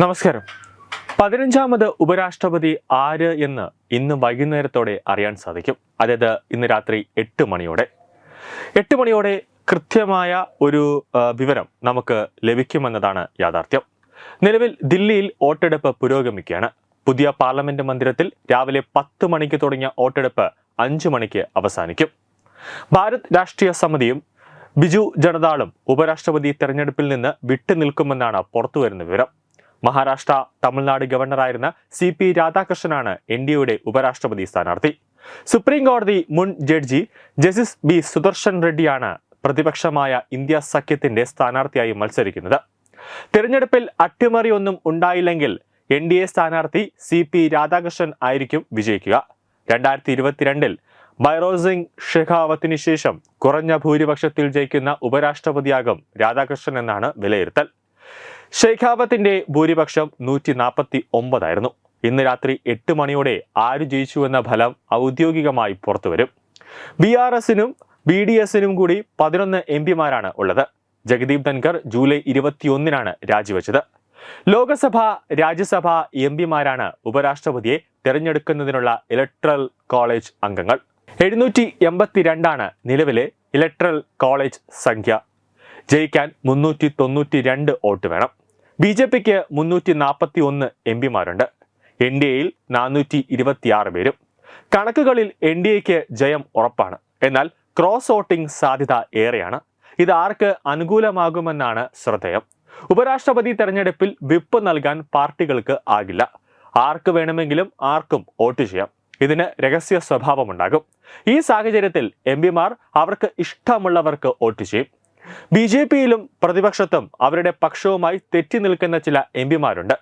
നമസ്കാരം. പതിനഞ്ചാമത് ഉപരാഷ്ട്രപതി ആര് എന്ന് ഇന്ന് വൈകുന്നേരത്തോടെ അറിയാൻ സാധിക്കും. അതായത് ഇന്ന് രാത്രി എട്ട് മണിയോടെ. എട്ട് മണിയോടെ കൃത്യമായ ഒരു വിവരം നമുക്ക് ലഭിക്കുമെന്നതാണ് യാഥാർത്ഥ്യം. നിലവിൽ ദില്ലിയിൽ വോട്ടെടുപ്പ് പുരോഗമിക്കുകയാണ്. പുതിയ പാർലമെന്റ് മന്ദിരത്തിൽ രാവിലെ പത്ത് മണിക്ക് തുടങ്ങിയ വോട്ടെടുപ്പ് അഞ്ചു മണിക്ക് അവസാനിക്കും. ഭാരത് രാഷ്ട്രീയ സമിതിയും ബിജു ജനതാളും ഉപരാഷ്ട്രപതി തെരഞ്ഞെടുപ്പിൽ നിന്ന് വിട്ടുനിൽക്കുമെന്നാണ് പുറത്തുവരുന്ന വിവരം. മഹാരാഷ്ട്ര തമിഴ്നാട് ഗവർണറായിരുന്ന സി പി രാധാകൃഷ്ണനാണ് എൻ ഡി ഉപരാഷ്ട്രപതി സ്ഥാനാർത്ഥി. സുപ്രീം കോടതി മുൻ ജഡ്ജി ജസ്റ്റിസ് ബി സുദർശൻ റെഡ്ഡിയാണ് പ്രതിപക്ഷമായ ഇന്ത്യ സഖ്യത്തിന്റെ സ്ഥാനാർത്ഥിയായി മത്സരിക്കുന്നത്. തിരഞ്ഞെടുപ്പിൽ അട്ടിമറിയൊന്നും ഉണ്ടായില്ലെങ്കിൽ എൻ ഡി എ സ്ഥാനാർത്ഥി സി പി രാധാകൃഷ്ണൻ ആയിരിക്കും വിജയിക്കുക. രണ്ടായിരത്തി ഇരുപത്തിരണ്ടിൽ ബൈറോസിംഗ് ഷെഖാവത്തിന് ശേഷം കുറഞ്ഞ ഭൂരിപക്ഷത്തിൽ ജയിക്കുന്ന ഉപരാഷ്ട്രപതിയാകും രാധാകൃഷ്ണൻ എന്നാണ് വിലയിരുത്തൽ. ഷെയ്ഖാവത്തിന്റെ ഭൂരിപക്ഷം നൂറ്റി നാൽപ്പത്തി ഒമ്പതായിരുന്നു ഇന്ന് രാത്രി എട്ട് മണിയോടെ ആര് ജയിച്ചു എന്ന ഫലം ഔദ്യോഗികമായി പുറത്തുവരും. ബി ആർ എസിനും ബി ഡി എസിനും കൂടി പതിനൊന്ന് എം പിമാരാണ് ഉള്ളത്. ജഗദീപ് ധൻകർ ജൂലൈ ഇരുപത്തിയൊന്നിനാണ് രാജിവെച്ചത്. ലോകസഭ രാജ്യസഭ എം പിമാരാണ് ഉപരാഷ്ട്രപതിയെ തിരഞ്ഞെടുക്കുന്നതിനുള്ള ഇലക്ട്രൽ കോളേജ് അംഗങ്ങൾ. എഴുന്നൂറ്റി എൺപത്തിരണ്ടാണ് നിലവിലെ ഇലക്ട്രൽ കോളേജ് സംഖ്യ. ജയിക്കാൻ മുന്നൂറ്റി തൊണ്ണൂറ്റി രണ്ട് വോട്ട് വേണം. ബി ജെ പിക്ക് മുന്നൂറ്റി നാൽപ്പത്തി ഒന്ന് എം പിമാരുണ്ട്. എൻ ഡി എയിൽ നാനൂറ്റി ഇരുപത്തിയാറ് പേരും. കണക്കുകളിൽ എൻ ഡി എക്ക് ജയം ഉറപ്പാണ്. എന്നാൽ ക്രോസ് വോട്ടിംഗ് സാധ്യത ഏറെയാണ്. ഇത് ആർക്ക് അനുകൂലമാകുമെന്നാണ് ശ്രദ്ധേയം. ഉപരാഷ്ട്രപതി തെരഞ്ഞെടുപ്പിൽ വിപ്പ് നൽകാൻ പാർട്ടികൾക്ക് ആകില്ല. ആർക്ക് വേണമെങ്കിലും ആർക്കും വോട്ട് ചെയ്യാം. ഇതിന് രഹസ്യ സ്വഭാവമുണ്ടാകും. ഈ സാഹചര്യത്തിൽ എം പിമാർ അവർക്ക് ഇഷ്ടമുള്ളവർക്ക് വോട്ട് ചെയ്യും. ബി ജെ പിയിലും പ്രതിപക്ഷത്തും അവരുടെ പക്ഷവുമായി തെറ്റി നിൽക്കുന്ന ചില എം പിമാരുണ്ട്.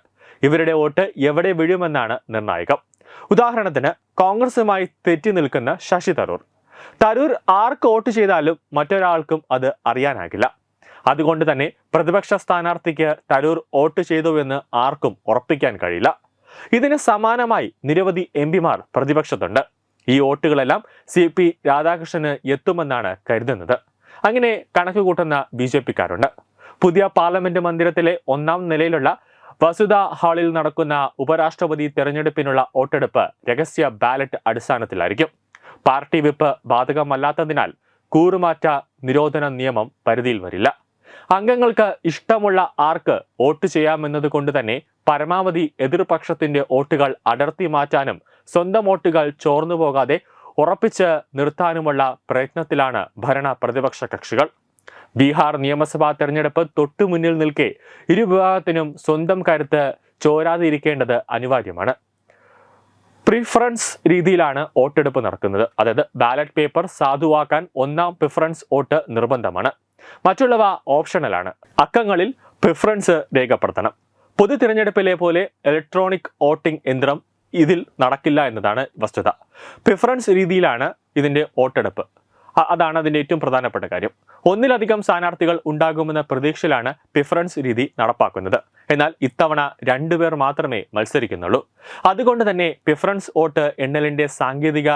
ഇവരുടെ വോട്ട് എവിടെ വീഴുമെന്നാണ് നിർണായകം. ഉദാഹരണത്തിന് കോൺഗ്രസുമായി തെറ്റി നിൽക്കുന്ന ശശി തരൂർ. തരൂർ ആർക്ക് വോട്ട് ചെയ്താലും മറ്റൊരാൾക്കും അത് അറിയാനാകില്ല. അതുകൊണ്ട് തന്നെ പ്രതിപക്ഷ സ്ഥാനാർത്ഥിക്ക് തരൂർ വോട്ട് ചെയ്തുവെന്ന് ആർക്കും ഉറപ്പിക്കാൻ കഴിയില്ല. ഇതിന് സമാനമായി നിരവധി എം പിമാർ പ്രതിപക്ഷത്തുണ്ട്. ഈ വോട്ടുകളെല്ലാം സി പി രാധാകൃഷ്ണന് എത്തുമെന്നാണ് കരുതുന്നത്. അങ്ങനെ കണക്ക് കൂട്ടുന്ന ബി ജെ പിക്കാരുണ്ട്. പുതിയ പാർലമെന്റ് മന്ദിരത്തിലെ ഒന്നാം നിലയിലുള്ള വസുധ ഹാളിൽ നടക്കുന്ന ഉപരാഷ്ട്രപതി തെരഞ്ഞെടുപ്പിനുള്ള വോട്ടെടുപ്പ് രഹസ്യ ബാലറ്റ് അടിസ്ഥാനത്തിലായിരിക്കും. പാർട്ടി വിപ്പ് ബാധകമല്ലാത്തതിനാൽ കൂറുമാറ്റ നിരോധന നിയമം പരിധിയിൽ വരില്ല. അംഗങ്ങൾക്ക് ഇഷ്ടമുള്ള ആർക്ക് വോട്ട് ചെയ്യാമെന്നത് കൊണ്ട് തന്നെ പരമാവധി എതിർപക്ഷത്തിന്റെ വോട്ടുകൾ അടർത്തി മാറ്റാനും സ്വന്തം വോട്ടുകൾ ചോർന്നു പോകാതെ ഉറപ്പിച്ച് നിർത്താനുമുള്ള പ്രയത്നത്തിലാണ് ഭരണ പ്രതിപക്ഷ കക്ഷികൾ. ബീഹാർ നിയമസഭാ തെരഞ്ഞെടുപ്പ് തൊട്ടു മുന്നിൽ നിൽക്കെ ഇരുവിഭാഗത്തിനും സ്വന്തം കരുത്ത് ചോരാതിരിക്കേണ്ടത് അനിവാര്യമാണ്. പ്രിഫറൻസ് രീതിയിലാണ് വോട്ടെടുപ്പ് നടക്കുന്നത്. അതായത് ബാലറ്റ് പേപ്പർ സാധുവാക്കാൻ ഒന്നാം പ്രിഫറൻസ് വോട്ട് നിർബന്ധമാണ്. മറ്റുള്ളവ ഓപ്ഷണലാണ്. അക്കങ്ങളിൽ പ്രിഫറൻസ് രേഖപ്പെടുത്തണം. പൊതു തിരഞ്ഞെടുപ്പിലെ പോലെ ഇലക്ട്രോണിക് വോട്ടിംഗ് യന്ത്രം ഇതിൽ നടക്കില്ല എന്നതാണ് വസ്തുത. പ്രിഫറൻസ് രീതിയിലാണ് ഇതിന്റെ വോട്ടെടുപ്പ്. അതാണ് അതിന്റെ ഏറ്റവും പ്രധാനപ്പെട്ട കാര്യം. ഒന്നിലധികം സ്ഥാനാർത്ഥികൾ ഉണ്ടാകുമെന്ന പ്രതീക്ഷയിലാണ് പ്രിഫറൻസ് രീതി നടപ്പാക്കുന്നത്. എന്നാൽ ഇത്തവണ രണ്ടുപേർ മാത്രമേ മത്സരിക്കുന്നുള്ളൂ. അതുകൊണ്ട് തന്നെ പ്രിഫറൻസ് വോട്ട് എണ്ണലിന്റെ സാങ്കേതിക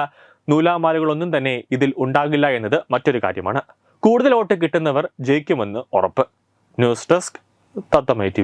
നൂലാമാലകളൊന്നും തന്നെ ഇതിൽ ഉണ്ടാകില്ല എന്നത് മറ്റൊരു കാര്യമാണ്. കൂടുതൽ വോട്ട് കിട്ടുന്നവർ ജയിക്കുമെന്ന് ഉറപ്പ്. News desk തത്തമൈ T